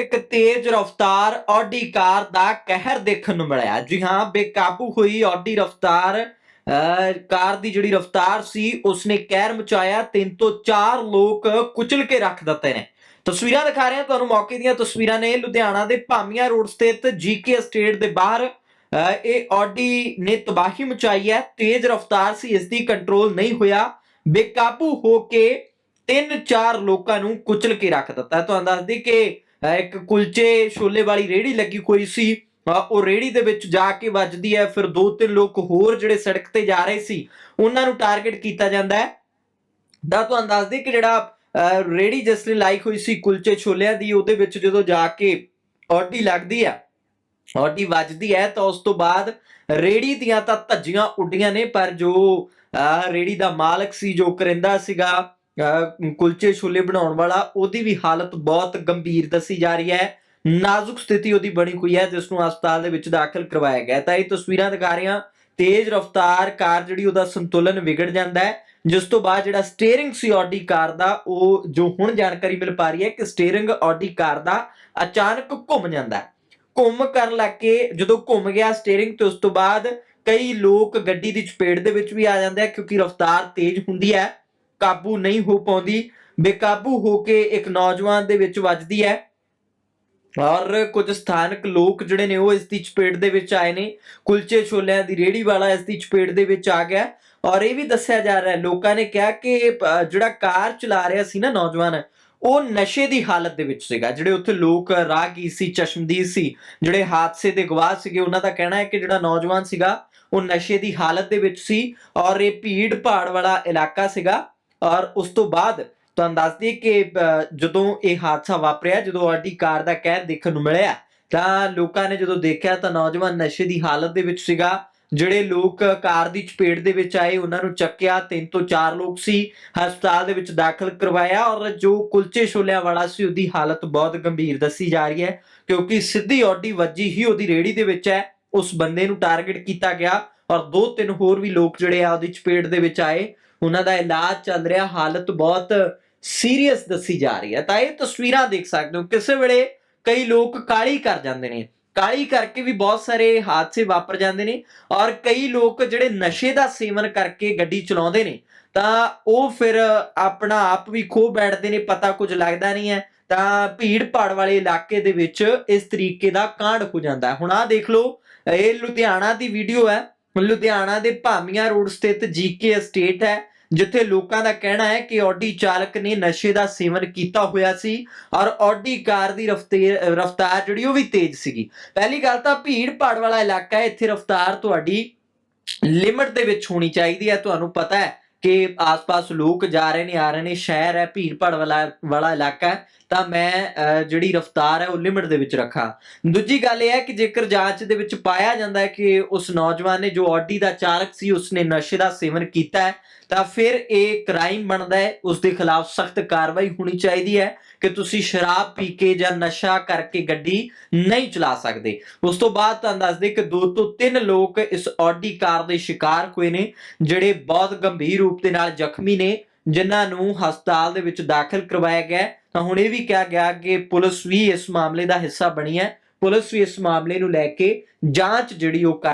ਇੱਕ ਤੇਜ਼ ਰਫ਼ਤਾਰ ਆਡੀ ਕਾਰ ਦਾ ਕਹਿਰ ਦੇਖਣ ਨੂੰ ਮਿਲਿਆ। ਜੀ ਹਾਂ ਬੇਕਾਬੂ ਹੋਈ ਆਡੀ ਰਫ਼ਤਾਰ ਕਾਰ ਦੀ ਜਿਹੜੀ ਰਫ਼ਤਾਰ ਸੀ ਉਸਨੇ ਕਹਿਰ ਮਚਾਇਆ। ਤਿੰਨ ਤੋਂ ਚਾਰ ਲੋਕ ਕੁਚਲ ਕੇ ਰੱਖ ਦਿੱਤੇ ਨੇ। ਤਸਵੀਰਾਂ ਦਿਖਾ ਰਹੇ ਹਾਂ ਤੁਹਾਨੂੰ ਮੌਕੇ ਦੀਆਂ ਤਸਵੀਰਾਂ ਨੇ। ਲੁਧਿਆਣਾ ਦੇ ਭਾਮੀਆਂ ਰੋਡ ਸਥਿਤ ਜੀਕੇ estate ਦੇ ਬਾਹਰ ਅਹ, ਇਹ ਆਡੀ ਨੇ ਤਬਾਹੀ ਮਚਾਈ ਹੈ। ਤੇਜ਼ ਰਫ਼ਤਾਰ ਸੀ ਇਸ ਦੀ ਕੰਟਰੋਲ ਨਹੀਂ ਹੋਇਆ। ਬੇਕਾਬੂ ਹੋ ਕੇ ਤਿੰਨ ਚਾਰ ਲੋਕਾਂ ਨੂੰ ਕੁਚਲ ਕੇ ਰੱਖ ਦਿੱਤਾ। ਤੁਹਾਨੂੰ ਦੱਸ ਦਈਏ ਕਿ ਇੱਕ ਕੁਲਚੇ ਛੋਲੇ ਵਾਲੀ ਰੇੜੀ ਲੱਗੀ ਹੋਈ ਸੀ। ਉਹ ਰੇੜੀ ਦੇ ਵਿੱਚ ਜਾ ਕੇ ਵੱਜਦੀ ਹੈ। ਫਿਰ ਦੋ ਤਿੰਨ ਲੋਕ ਹੋਰ ਜਿਹੜੇ ਸੜਕ ਤੇ ਜਾ ਰਹੇ ਸੀ ਉਹਨਾਂ ਨੂੰ ਟਾਰਗੇਟ ਕੀਤਾ ਜਾਂਦਾ ਹੈ। ਦਾ ਤੁਹਾਨੂੰ ਦੱਸ ਦਈਏ ਕਿ ਜਿਹੜਾ ਅਹ, ਰੇੜੀ ਜਿਸ ਨੇ ਲਾਈਕ ਹੋਈ ਸੀ ਕੁਲਚੇ ਛੋਲਿਆਂ ਦੀ ਉਹਦੇ ਵਿੱਚ ਜਦੋਂ ਜਾ ਕੇ ਆਡੀ ਲੱਗਦੀ ਆ ਆਡੀ ਵੱਜਦੀ ਹੈ ਤਾਂ ਉਸ ਤੋਂ ਬਾਅਦ ਰੇੜੀ ਦੀਆਂ ਤਾਂ ਧੱਜੀਆਂ ਉੱਡੀਆਂ ਨੇ ਪਰ ਜੋ ਅਹ, ਰੇੜੀ ਦਾ ਮਾਲਕ ਸੀ ਜੋ ਕਰਿੰਦਾ ਸੀਗਾ ਕੁਲਚੇ ਛੋਲੇ ਬਣਾਉਣ ਵਾਲਾ, ਉਹਦੀ ਵੀ ਹਾਲਤ ਬਹੁਤ ਗੰਭੀਰ ਦੱਸੀ ਜਾ ਰਹੀ ਹੈ। ਨਾਜ਼ੁਕ ਸਥਿਤੀ ਉਹਦੀ ਬਣੀ ਹੋਈ ਹੈ ਜਿਸ ਨੂੰ ਹਸਪਤਾਲ ਦੇ ਵਿੱਚ ਦਾਖਲ ਕਰਵਾਇਆ ਗਿਆ ਤਾਂ ਇਹ ਤਸਵੀਰਾਂ ਦਿਖਾ ਰਹੀਆਂ ਤੇਜ਼ ਰਫ਼ਤਾਰ ਕਾਰ ਜਿਹੜੀ ਉਹਦਾ ਸੰਤੁਲਨ ਵਿਗੜ ਜਾਂਦਾ ਹੈ, ਜਿਸ ਤੋਂ ਬਾਅਦ ਜਿਹੜਾ ਸਟੀਅਰਿੰਗ ਸੀ ਆਡੀ ਕਾਰ ਦਾ, ਉਹ ਜੋ ਹੁਣ ਜਾਣਕਾਰੀ ਮਿਲ ਪਾ ਰਹੀ ਹੈ ਕਿ ਸਟੀਅਰਿੰਗ ਆਡੀ ਕਾਰ ਦਾ ਅਚਾਨਕ ਘੁੰਮ ਜਾਂਦਾ ਹੈ। ਘੁੰਮ ਕਰਨ ਲੱਗ ਕੇ ਜਦੋਂ ਘੁੰਮ ਗਿਆ ਸਟੀਅਰਿੰਗ ਤੇ ਉਸ ਤੋਂ ਬਾਅਦ ਕਈ ਲੋਕ ਗੱਡੀ ਦੀ ਚਪੇਟ ਦੇ ਵਿੱਚ ਵੀ ਆ ਜਾਂਦੇ ਆ, ਕਿਉਂਕਿ ਰਫ਼ਤਾਰ ਤੇਜ਼ ਹੁੰਦੀ ਹੈ। ਕਾਬੂ ਨਹੀਂ ਹੋ ਪਾਉਂਦੀ, ਬੇਕਾਬੂ ਹੋ ਕੇ ਇੱਕ ਨੌਜਵਾਨ ਦੇ ਵਿੱਚ ਵੱਜਦੀ ਹੈ। ਔਰ ਕੁਝ ਸਥਾਨਕ ਲੋਕ ਜਿਹੜੇ ਨੇ ਉਹ ਇਸ ਦੀ ਚਪੇਟ ਦੇ ਵਿੱਚ ਆਏ ਨੇ। ਕੁਲਚੇ ਛੋਲਿਆਂ ਦੀ ਰੇੜੀ ਵਾਲਾ ਇਸ ਦੀ ਚਪੇਟ ਦੇ ਵਿੱਚ ਆ ਗਿਆ। ਔਰ ਇਹ ਵੀ ਦੱਸਿਆ ਜਾ ਰਿਹਾ ਹੈ, ਲੋਕਾਂ ਨੇ ਕਿਹਾ ਕਿ ਜਿਹੜਾ ਕਾਰ ਚਲਾ ਰਿਹਾ ਸੀ ਨਾ ਨੌਜਵਾਨ, ਉਹ ਨਸ਼ੇ ਦੀ ਹਾਲਤ ਦੇ ਵਿੱਚ ਸੀਗਾ। ਜਿਹੜੇ ਉੱਥੇ ਲੋਕ ਰਾਹਗੀਰ ਸੀ, ਚਸ਼ਮਦੀਦ ਸੀ, ਜਿਹੜੇ ਹਾਦਸੇ ਦੇ ਗਵਾਹ ਸੀਗੇ, ਉਹਨਾਂ ਦਾ ਕਹਿਣਾ ਹੈ ਕਿ ਜਿਹੜਾ ਨੌਜਵਾਨ ਸੀਗਾ, ਉਹ ਨਸ਼ੇ ਦੀ ਹਾਲਤ ਦੇ ਵਿੱਚ ਸੀ। ਔਰ ਇਹ ਭੀੜ ਭਾੜ ਵਾਲਾ ਇਲਾਕਾ ਸੀਗਾ। ਔਰ ਉਸ ਤੋਂ ਬਾਅਦ ਤੁਹਾਨੂੰ ਦੱਸ ਦਈਏ ਕਿ ਅ, ਜਦੋਂ ਇਹ ਹਾਦਸਾ ਵਾਪਰਿਆ ਜਦੋਂ ਆਡੀ ਕਾਰ ਦਾ ਕਹਿਰ ਦੇਖਣ ਨੂੰ ਮਿਲਿਆ ਤਾਂ ਲੋਕਾਂ ਨੇ ਜਦੋਂ ਦੇਖਿਆ ਤਾਂ ਨੌਜਵਾਨ ਨਸ਼ੇ ਦੀ ਹਾਲਤ ਦੇ ਵਿੱਚ ਸੀਗਾ। ਜਿਹੜੇ ਲੋਕ ਕਾਰ ਦੀ ਚਪੇਟ ਦੇ ਵਿੱਚ ਆਏ ਉਹਨਾਂ ਨੂੰ ਚੱਕਿਆ। ਤਿੰਨ ਤੋਂ ਚਾਰ ਲੋਕ ਸੀ ਹਸਪਤਾਲ ਦੇ ਵਿੱਚ ਦਾਖਲ ਕਰਵਾਇਆ ਔਰ ਜੋ ਕੁਲਚੇ ਛੋਲਿਆਂ ਵਾਲਾ ਸੀ ਉਹਦੀ ਹਾਲਤ ਬਹੁਤ ਗੰਭੀਰ ਦੱਸੀ ਜਾ ਰਹੀ ਹੈ। ਕਿਉਂਕਿ ਸਿੱਧੀ ਆਡੀ ਵੱਜੀ ਹੀ ਉਹਦੀ ਰੇੜੀ ਦੇ ਵਿੱਚ ਹੈ। ਉਸ ਬੰਦੇ ਨੂੰ ਟਾਰਗੇਟ ਕੀਤਾ ਗਿਆ। ਔਰ ਦੋ ਤਿੰਨ ਹੋਰ ਵੀ ਲੋਕ ਜਿਹੜੇ ਆ ਉਹਦੀ ਚਪੇਟ ਦੇ ਵਿੱਚ ਆਏ, ਉਹਨਾਂ ਦਾ ਇਲਾਜ ਚੱਲ ਰਿਹਾ, ਹਾਲਤ ਬਹੁਤ ਸੀਰੀਅਸ ਦੱਸੀ ਜਾ ਰਹੀ ਹੈ। ਤਾਂ ਇਹ ਤਸਵੀਰਾਂ ਦੇਖ ਸਕਦੇ ਹੋ, ਕਿਸੇ ਵੇਲੇ ਕਈ ਲੋਕ ਕਾਲੀ ਕਰ ਜਾਂਦੇ ਨੇ ਕਾਲੀ ਕਰਕੇ ਵੀ ਬਹੁਤ ਸਾਰੇ ਹਾਦਸੇ ਵਾਪਰ ਜਾਂਦੇ ਨੇ ਔਰ ਕਈ ਲੋਕ ਜਿਹੜੇ ਨਸ਼ੇ ਦਾ ਸੇਵਨ ਕਰਕੇ ਗੱਡੀ ਚਲਾਉਂਦੇ ਨੇ, ਤਾਂ ਉਹ ਫਿਰ ਆਪਣਾ ਆਪ ਵੀ ਖੋ ਬੈਠਦੇ ਨੇ, ਪਤਾ ਕੁਝ ਲੱਗਦਾ ਨਹੀਂ ਹੈ, ਤਾਂ ਭੀੜ ਭਾੜ ਵਾਲੇ ਇਲਾਕੇ ਦੇ ਵਿੱਚ ਇਸ ਤਰੀਕੇ ਦਾ ਕਾਂਡ ਹੋ ਜਾਂਦਾ ਹੁਣ ਆਹ ਦੇਖ ਲਓ, ਇਹ ਲੁਧਿਆਣਾ ਦੀ ਵੀਡੀਓ ਹੈ ਲੁਧਿਆਣਾ ਦੇ ਭਾਮੀਆਂ ਰੋਡ ਸਥਿਤ ਜੀਕੇ ਅਸਟੇਟ ਹੈ, ਜਿੱਥੇ ਲੋਕਾਂ ਦਾ ਕਹਿਣਾ ਹੈ ਕਿ ਆਡੀ ਚਾਲਕ ਨੇ ਨਸ਼ੇ ਦਾ ਸੇਵਨ ਕੀਤਾ ਹੋਇਆ ਸੀ ਔਰ ਆਡੀ ਕਾਰ ਦੀ ਰਫ਼ਤਾਰ ਰਫ਼ਤਾਰ ਜਿਹੜੀ ਉਹ ਵੀ ਤੇਜ਼ ਸੀਗੀ। ਪਹਿਲੀ ਗੱਲ ਤਾਂ ਭੀੜ ਭਾੜ ਵਾਲਾ ਇਲਾਕਾ ਹੈ, ਇੱਥੇ ਰਫ਼ਤਾਰ ਤੁਹਾਡੀ ਲਿਮਟ ਦੇ ਵਿੱਚ ਹੋਣੀ ਚਾਹੀਦੀ ਹੈ, ਤੁਹਾਨੂੰ ਪਤਾ ਹੈ। ਕਿ ਆਸ-ਪਾਸ ਲੋਕ ਜਾ ਰਹੇ ਨੇ ਆ ਰਹੇ ਨੇ ਸ਼ਹਿਰ ਹੈ ਭੀੜ ਭਾੜ ਵਾਲਾ ਵਾਲਾ ਇਲਾਕਾ ਹੈ ਤਾਂ ਮੈਂ ਅਹ, ਜਿਹੜੀ ਰਫ਼ਤਾਰ ਹੈ ਉਹ ਲਿਮਟ ਦੇ ਵਿੱਚ ਰੱਖਾਂ। ਦੂਜੀ ਗੱਲ ਇਹ ਹੈ ਕਿ ਜੇਕਰ ਜਾਂਚ ਦੇ ਵਿੱਚ ਪਾਇਆ ਜਾਂਦਾ ਹੈ ਕਿ ਉਸ ਨੌਜਵਾਨ ਨੇ ਜੋ ਆਡੀ ਦਾ ਚਾਲਕ ਸੀ ਉਸਨੇ ਨਸ਼ੇ ਦਾ ਸੇਵਨ ਕੀਤਾ ਹੈ ਤਾਂ ਫਿਰ ਇਹ ਕ੍ਰਾਈਮ ਬਣਦਾ ਹੈ, ਉਸ ਦੇ ਖਿਲਾਫ ਸਖਤ ਕਾਰਵਾਈ ਹੋਣੀ ਚਾਹੀਦੀ ਹੈ ਕਿ ਤੁਸੀਂ ਸ਼ਰਾਬ ਪੀ ਕੇ ਜਾਂ ਨਸ਼ਾ ਕਰਕੇ ਗੱਡੀ ਨਹੀਂ ਚਲਾ ਸਕਦੇ। ਉਸ ਤੋਂ ਬਾਅਦ ਤੁਹਾਨੂੰ ਦੱਸ ਦੇ ਕਿ ਦੋ ਤੋਂ ਤਿੰਨ ਲੋਕ ਇਸ ਆਡੀ ਕਾਰ ਦੇ ਸ਼ਿਕਾਰ ਹੋਏ ਨੇ, ਜਿਹੜੇ ਬਹੁਤ ਗੰਭੀਰ ਰੂਪ ਦੇ ਨਾਲ ਜ਼ਖਮੀ ਨੇ, ਜਿਨ੍ਹਾਂ ਨੂੰ ਹਸਪਤਾਲ ਦੇ ਵਿੱਚ ਦਾਖਲ ਕਰਵਾਇਆ ਗਿਆ ਤਾਂ ਹੁਣ ਇਹ ਵੀ ਕਿਹਾ ਗਿਆ ਕਿ ਪੁਲਿਸ ਵੀ ਇਸ ਮਾਮਲੇ ਦਾ ਹਿੱਸਾ ਬਣੀ ਹੈ। ਪੁਲਿਸ ਵੀ ਇਸ ਮਾਮਲੇ ਨੂੰ ਲੈ ਕੇ ਜਾਂਚ ਜਿਹੜੀ ਉਹ ਕਰ